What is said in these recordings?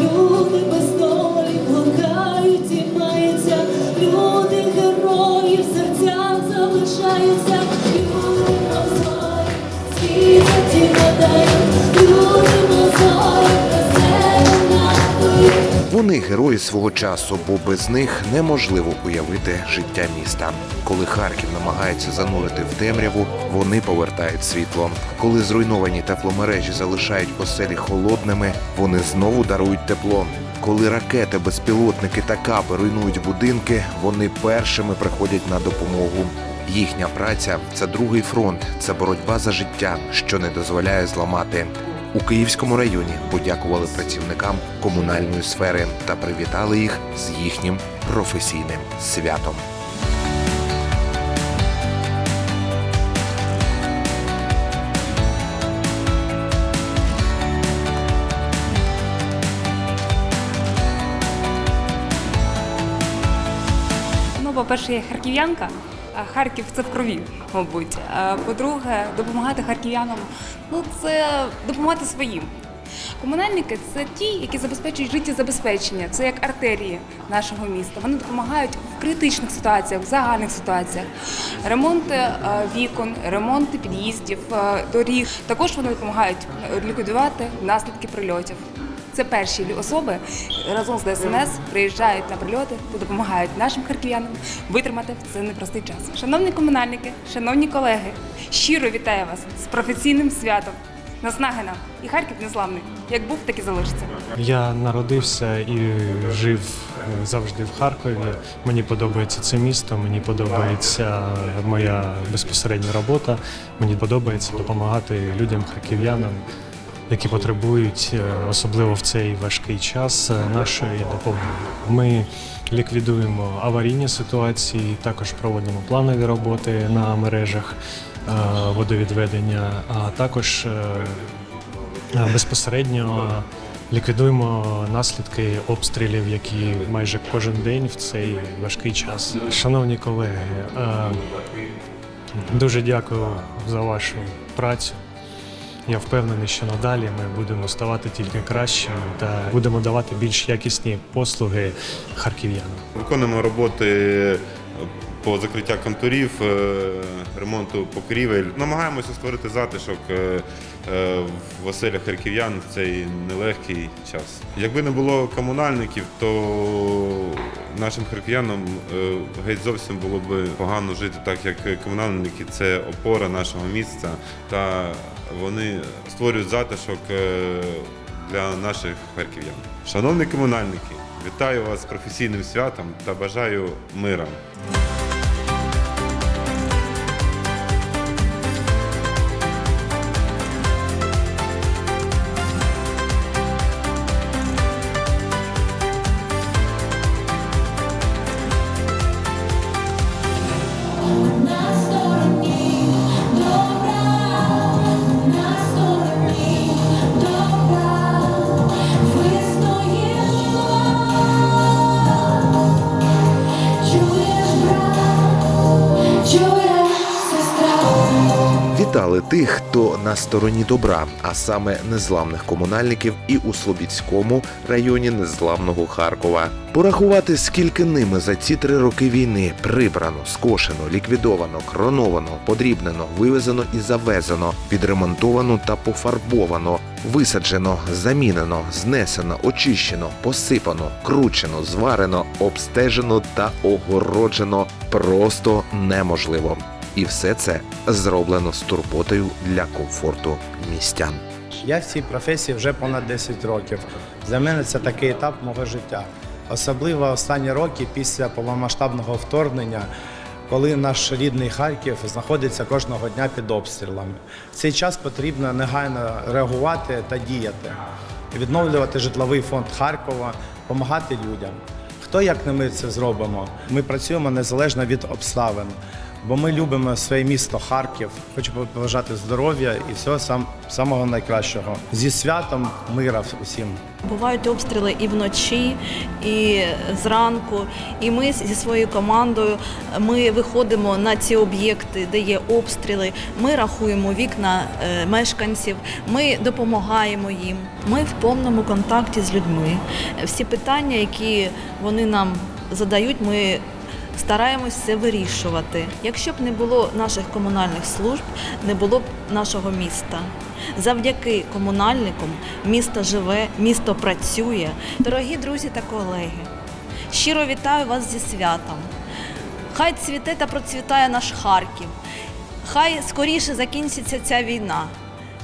you. Вони герої свого часу, бо без них неможливо уявити життя міста. Коли Харків намагається занурити в темряву, вони повертають світло. Коли зруйновані тепломережі залишають оселі холодними, вони знову дарують тепло. Коли ракети, безпілотники та капи руйнують будинки, вони першими приходять на допомогу. Їхня праця це другий фронт, це боротьба за життя, що не дозволяє зламати. У Київському районі подякували працівникам комунальної сфери та привітали їх з їхнім професійним святом. Ну, по-перше, я харків'янка, Харків це в крові, мабуть. А по-друге, допомагати харків'янам ну це допомагати своїм. Комунальники це ті, які забезпечують життєзабезпечення. Це як артерії нашого міста. Вони допомагають в критичних ситуаціях, в загальних ситуаціях. Ремонти е, вікон, ремонти під'їздів, е, доріг. Також вони допомагають е, ліквідувати наслідки прильотів. Це перші особи разом з ДСНС приїжджають на прильоти та допомагають нашим харків'янам витримати в цей непростий час. Шановні комунальники, шановні колеги, щиро вітаю вас з професійним святом. Наснаги нам і Харків незламний. Як був, так і залишиться. Я народився і жив е, завжди в Харкові. Мені подобається це місто, мені подобається моя безпосередня робота. Мені подобається допомагати людям, харків'янам, які потребують, е, особливо в цей важкий час, е, нашої допомоги. Ми ліквідуємо аварійні ситуації, також проводимо планові роботи на мережах е, водовідведення, а також безпосередньо ліквідуємо наслідки обстрілів, які майже кожен день в цей важкий час. Шановні колеги, дуже дякую за вашу працю. Я впевнений, що надалі ми будемо ставати тільки кращими та будемо давати більш якісні послуги харків'янам. Виконуємо роботи по закриття контурів, е, ремонту покрівель. Намагаємося створити затишок е, е, в оселях харків'ян в цей нелегкий час. Якби не було комунальників, то нашим харків'янам геть зовсім було б погано жити, так як комунальники це опора нашого міста, та вони створюють затишок для наших харків'ян. Шановні комунальники, вітаю вас з професійним святом та бажаю мира. Вітали тих, хто на стороні добра, а саме незламних комунальників і у Слобідському районі незламного Харкова. Порахувати, скільки ними за ці три роки війни прибрано, скошено, ліквідовано, кроновано, подрібнено, вивезено і завезено, відремонтовано та пофарбовано, висаджено, замінено, знесено, очищено, посипано, кручено, зварено, обстежено та огороджено просто неможливо. І все це зроблено з турботою для комфорту містян. Я в цій професії вже понад 10 років. Для мене це такий етап мого життя. Особливо останні роки після повномасштабного вторгнення, коли наш рідний Харків знаходиться кожного дня під обстрілами. В цей час потрібно негайно реагувати та діяти, відновлювати житловий фонд Харкова, допомагати людям. Хто як не ми це зробимо? Ми працюємо незалежно від обставин. Бо ми любимо своє місто Харків. Хочу побажати здоров'я і всього сам, самого найкращого. Зі святом мира усім. Бувають обстріли і вночі, і зранку. І ми зі своєю командою ми виходимо на ці об'єкти, де є обстріли. Ми рахуємо вікна е, мешканців, ми допомагаємо їм. Ми в повному контакті з людьми. Всі питання, які вони нам задають, ми стараємось все вирішувати. Якщо б не було наших комунальних служб, не було б нашого міста. Завдяки комунальникам місто живе, місто працює. Дорогі друзі та колеги, щиро вітаю вас зі святом. Хай цвіте та процвітає наш Харків. Хай скоріше закінчиться ця війна.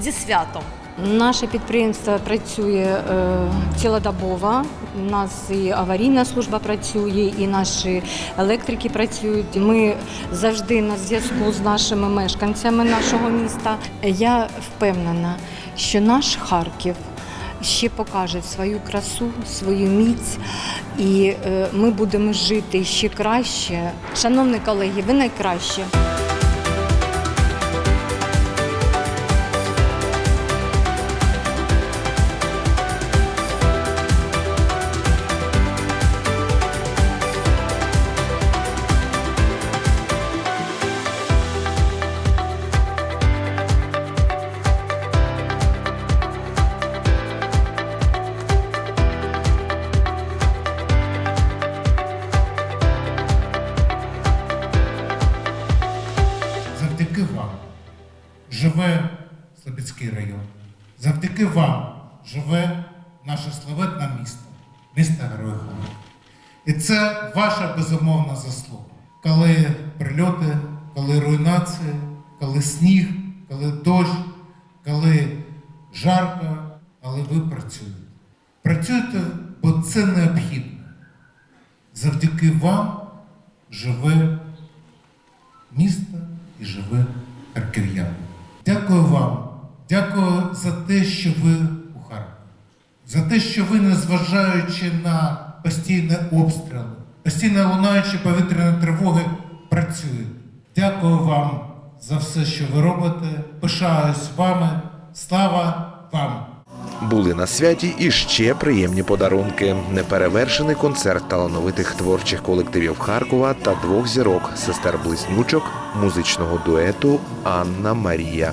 Зі святом! Наше підприємство працює е, цілодобово. У нас і аварійна служба працює, і наші електрики працюють. Ми завжди на зв'язку з нашими мешканцями нашого міста. Я впевнена, що наш Харків ще покаже свою красу, свою міць, і е, ми будемо жити ще краще. Шановні колеги, ви найкраще. Завдяки вам живе Слобідський район. Завдяки вам живе наше славетне місто, місто Харків. І це ваша безумовна заслуга. Коли прильоти, коли руйнації, коли сніг, коли дощ, коли жарко, але ви працюєте. Працюєте, бо це необхідно. Завдяки вам живе міста і живе харків'ян. Дякую вам, дякую за те, що ви у Харкові, за те, що ви, незважаючи на постійні обстріли, постійно лунаючи повітряні тривоги, працюєте. Дякую вам за все, що ви робите. Пишаюсь вами. Слава вам! Були на святі і ще приємні подарунки. Неперевершений концерт талановитих творчих колективів Харкова та двох зірок сестер близнючок музичного дуету Анна Марія.